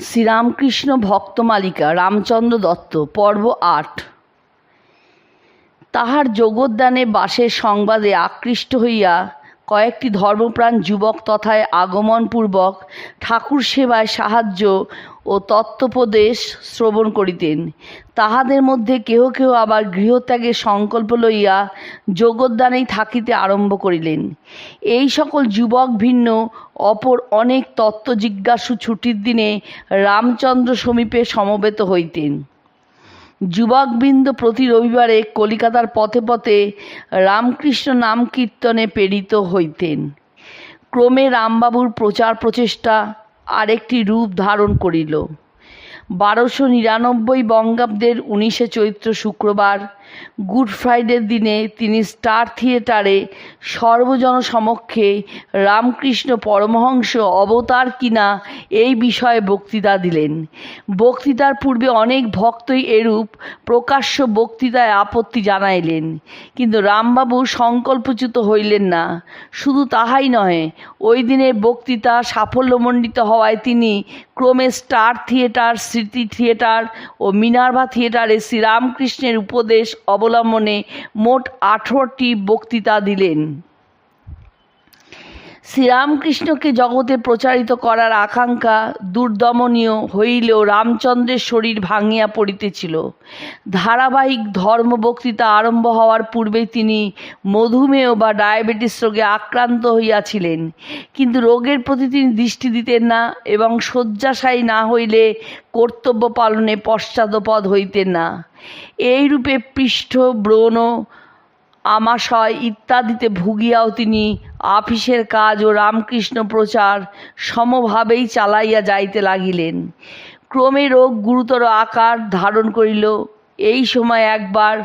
শ্রীরামকৃষ্ণ ভক্তমালিকা রামচন্দ্র দত্ত পর্ব আট। তাহার যোগদানে বাসের সংবাদে আকৃষ্ট হইয়া কয়েকটি ধর্মপ্রাণ যুবক তথায় আগমনপূর্বক ঠাকুর সেবায় সাহায্য ও তত্ত্বোপদেশ শ্রবণ করিতেন। তাহাদের মধ্যে কেহ কেহ আবার গৃহত্যাগের সংকল্প লইয়া যোগদানেই থাকিতে আরম্ভ করিলেন। এই সকল যুবক ভিন্ন, অপর অনেক তত্ত্ব জিজ্ঞাসু ছুটির দিনে রামচন্দ্র সমীপে সমবেত হইতেন। যুবকবৃন্দ প্রতি রবিবারে কলিকাতার পথে পথে রামকৃষ্ণ নাম কীর্তনে প্রেরিত হইতেন। ক্রমে রামবাবুর প্রচার প্রচেষ্টা আরেকটি রূপ ধারণ করিল। বারোশো নিরানব্বই বঙ্গাব্দের উনিশে চৈত্র শুক্রবার গুড ফ্রাইডের দিনে তিনি স্টার থিয়েটারে সর্বজন সমক্ষে রামকৃষ্ণ পরমহংস অবতার কিনা এই বিষয়ে বক্তৃতা দিলেন। বক্তৃতার পূর্বে অনেক ভক্তই এরূপ প্রকাশ্য বক্তৃতায় আপত্তি জানাইলেন। কিন্তু রামবাবু সংকল্পচ্যুত হইলেন না। শুধু তাহাই নহে, ওই দিনের বক্তৃতা সাফল্যমণ্ডিত হওয়ায় তিনি ক্রমে স্টার থিয়েটার স্মৃতি থিয়েটার ও মিনার্ভা থিয়েটারে শ্রীরামকৃষ্ণের উপদেশ অবলম্বনে মোট আঠারোটি বক্তৃতা দিলেন। শ্রীরামকৃষ্ণকে জগতে প্রচারিত করার আকাঙ্ক্ষা দুর্দমনীয় হইলেও রামচন্দ্রের শরীর ভাঙিয়া পড়িতেছিল। ধারাবাহিক ধর্ম বক্তৃতা আরম্ভ হওয়ার পূর্বেই তিনি মধুমেহ বা ডায়াবেটিস রোগে আক্রান্ত হইয়াছিলেন। কিন্তু রোগের প্রতি তিনি দৃষ্টি দিতেন না এবং শয্যাশায়ী না হইলে কর্তব্য পালনে পশ্চাদপদ হইতেন না। এইরূপে পৃষ্ঠ, ব্রণ, আমাশয় ইত্যাদিতে ভুগিয়াও তিনি আফিসের কাজ ও রামকৃষ্ণ প্রচার সমভাবেই চালাইয়া যাইতে লাগিলেন। ক্রমে রোগ গুরুতর আকার ধারণ করিল। এই সময় একবার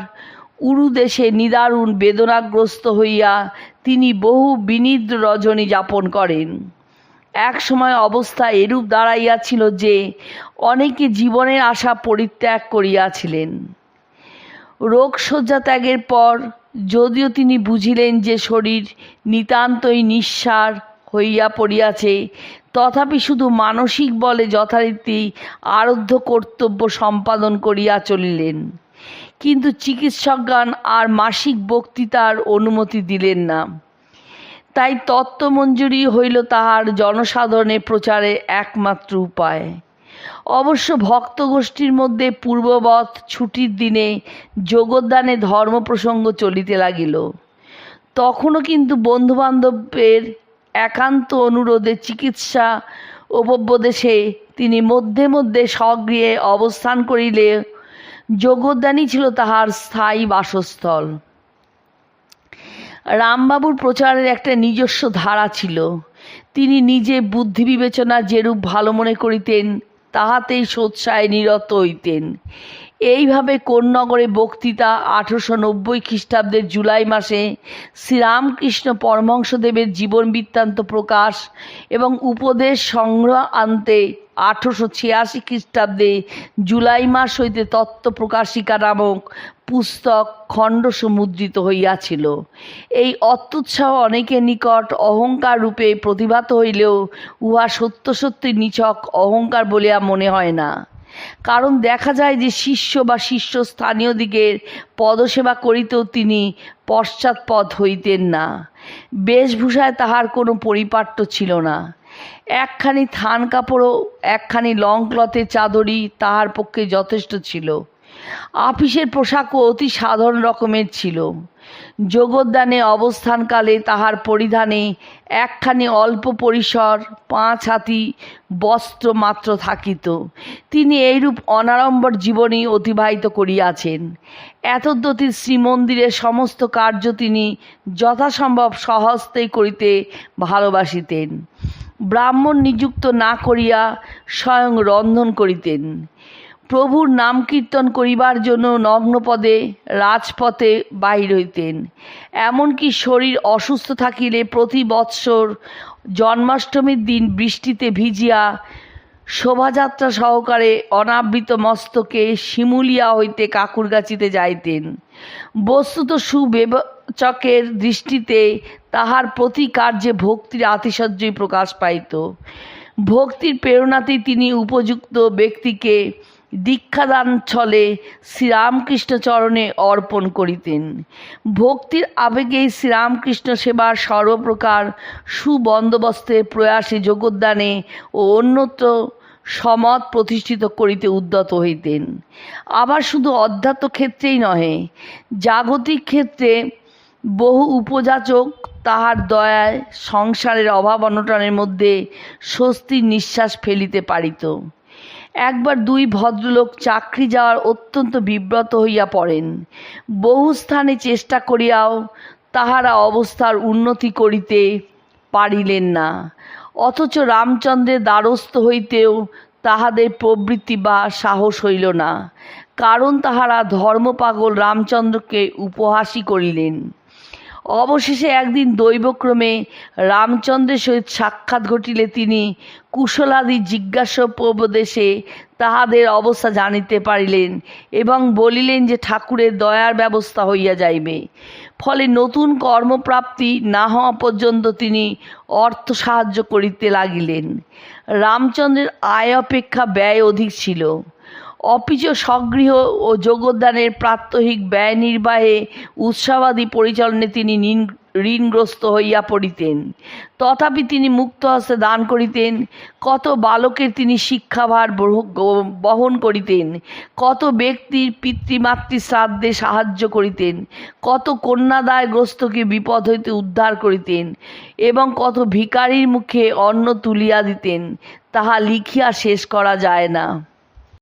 উরুদেশে নিদারুণ বেদনাগ্রস্ত হইয়া তিনি বহু বিনিদ্র রজনী যাপন করেন। এক সময় অবস্থা এরূপ দাঁড়াইয়াছিল যে অনেকে জীবনের আশা পরিত্যাগ করিয়াছিলেন। রোগশয্যা ত্যাগের পর যদিও তিনি বুঝিলেন যে শরীর নিতান্তই নিঃসার হইয়া পড়িয়াছে, তথাপি শুধু মানসিক বলে যথারীতি আরাধ্য কর্তব্য সম্পাদন করিয়া চলিলেন। কিন্তু চিকিৎসকগণ আর মাসিক বক্তৃতার অনুমতি দিলেন না। তাই তত্ত্বমঞ্জুরি হইল তাহার জনসাধারণে প্রচারে একমাত্র উপায়। অবশ্য ভক্ত গোষ্ঠীর মধ্যে পূর্ববৎ ছুটির দিনে যোগদানে ধর্ম প্রসঙ্গ চলিতে লাগিল। তখনও কিন্তু বন্ধুবান্ধবের একান্ত অনুরোধে চিকিৎসা উপদেশে তিনি মধ্যে মধ্যে স্বগৃহে অবস্থান করিলে যোগদানই ছিল তাহার স্থায়ী বাসস্থল। রামবাবুর প্রচারের একটা নিজস্ব ধারা ছিল। তিনি নিজে বুদ্ধি বিবেচনা যেরূপ ভালো মনে করিতেন তাহাতেই সোৎসায় নিরত হইতেন। এইভাবে কোন্নগরে বক্তৃতা আঠেরোশো নব্বই খ্রিস্টাব্দের জুলাই মাসে শ্রীরামকৃষ্ণ পরমহংসদেবের জীবন বৃত্তান্ত প্রকাশ এবং উপদেশ সংগ্রহ আনতে আঠেরোশো ছিয়াশি খ্রিস্টাব্দে জুলাই মাস হইতে তত্ত্ব প্রকাশিকা নামক পুস্তক খণ্ড সমুদ্রিত হইয়াছিল। এই অত্যুৎসাহ অনেকের নিকট অহংকার রূপে প্রতিভাত হইলেও উহা সত্য সত্যি নিছক অহংকার বলিয়া মনে হয় না। কারণ দেখা যায় যে শিষ্য বা শিষ্য স্থানীয় দিকের পদসেবা করিতেও তিনি পশ্চাৎপদ হইতেন না। বেশভূষায় তাহার কোনো পরিপাট্য ছিল না। একখানি থান কাপড়ও, একখানি লং ক্লথের চাদরই তাহার পক্ষে যথেষ্ট ছিল। আপিসের পোশাকও অতি সাধারণ রকমের ছিল। যোগদানে অবস্থানকালে তাহার পরিধানে একখানি অল্প পরিসর, পাঁচ হাতি, বস্ত্র মাত্র থাকিত। তিনি এইরূপ অনাড়ম্বর জীবনী অতিবাহিত করিয়াছেন। এতদ্যতি শ্রীমন্দিরের সমস্ত কার্য তিনি যথাসম্ভব সহস্তেই করিতে ভালোবাসিতেন। ব্রাহ্মণ নিযুক্ত না করিয়া স্বয়ং রন্ধন করিতেন। প্রভুর নাম কীর্তন করিবার জন্য নগ্নপদে রাজপথে বাহির হইতেন। এমনকি শরীর অসুস্থ থাকিলে প্রতি বৎসর জন্মাষ্টমীর দিন বৃষ্টিতে ভিজিয়া শোভাযাত্রা সহকারে অনাবৃত মস্তকে শিমুলিয়া হইতে কাকুরগাছিতে যাইতেন। বস্তুত সুবেচকের দৃষ্টিতে তাহার প্রতি কার্যে ভক্তির আতিশয্যই প্রকাশ পাইত। ভক্তির প্রেরণাতেই তিনি উপযুক্ত ব্যক্তিকে দীক্ষাদান ছলে শ্রীরামকৃষ্ণ চরণে অর্পণ করিতেন। ভক্তির আবেগেই শ্রীরামকৃষ্ণ সেবার সর্বপ্রকার সুবন্দোবস্তের প্রয়াসে যোগদানে ও অন্যত্র সমত প্রতিষ্ঠিত করিতে উদ্যত হইতেন। আবার শুধু অধ্যাত্ম ক্ষেত্রেই নহে, জাগতিক ক্ষেত্রে বহু উপযাচক তাহার দয়ায় সংসারের অভাব অনটনের মধ্যে স্বস্তির নিঃশ্বাস ফেলিতে পারিত। একবার দুই ভদ্রলোক চাকরি যাওয়ার অত্যন্ত বিব্রত হইয়া পড়েন। বহু স্থানে চেষ্টা করিয়াও তাহারা অবস্থার উন্নতি করিতে পারিলেন না। অথচ রামচন্দ্রের দ্বারস্থ হইতেও তাহাদের প্রবৃত্তি বা সাহস হইল না। কারণ তাহারা ধর্মপাগল রামচন্দ্রকে উপহাসই করিলেন। অবশেষে একদিন দৈবক্রমে রামচন্দ্রের সহিত সাক্ষাৎ ঘটিলে তিনি কুশলাদি জিজ্ঞাসোপদেশে তাহাদের অবস্থা জানিতে পারিলেন এবং বলিলেন যে ঠাকুরের দয়ার ব্যবস্থা হইয়া যাইবে। ফলে নতুন কর্মপ্রাপ্তি না হওয়া পর্যন্ত তিনি অর্থ সাহায্য করিতে লাগিলেন। রামচন্দ্রের আয় অপেক্ষা ব্যয় অধিক ছিল। অপিচ সগৃহ ও যোগদানের প্রাত্যহিক ব্যয় নির্বাহে উৎসাবাদী পরিচালনে তিনি ঋণ- ঋণগ্রস্ত হইয়া পড়িতেন। তথাপি তিনি মুক্ত হস্তে দান করিতেন। কত বালকের তিনি শিক্ষাভার বহন করিতেন। কত ব্যক্তির পিতৃমাতৃ শ্রাদ্ধে সাহায্য করিতেন। কত কন্যাদায়গ্রস্তকে বিপদ হইতে উদ্ধার করিতেন এবং কত ভিকারির মুখে অন্ন তুলিয়া দিতেন। তাহা লিখিয়া শেষ করা যায় না।